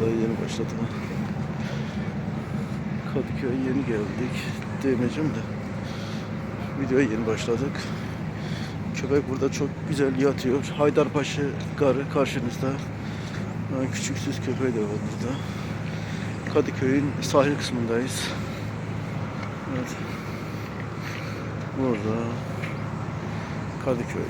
Daha yeni başladım. Kadıköy'e yeni geldik. Diyemeyeceğim de. Videoya yeni başladık. Köpek burada çok güzel yatıyor. Haydarpaşa garı karşınızda. Ha, Küçük süs köpeği de var burada. Kadıköy'ün sahil kısmındayız. Evet. Burada Kadıköy.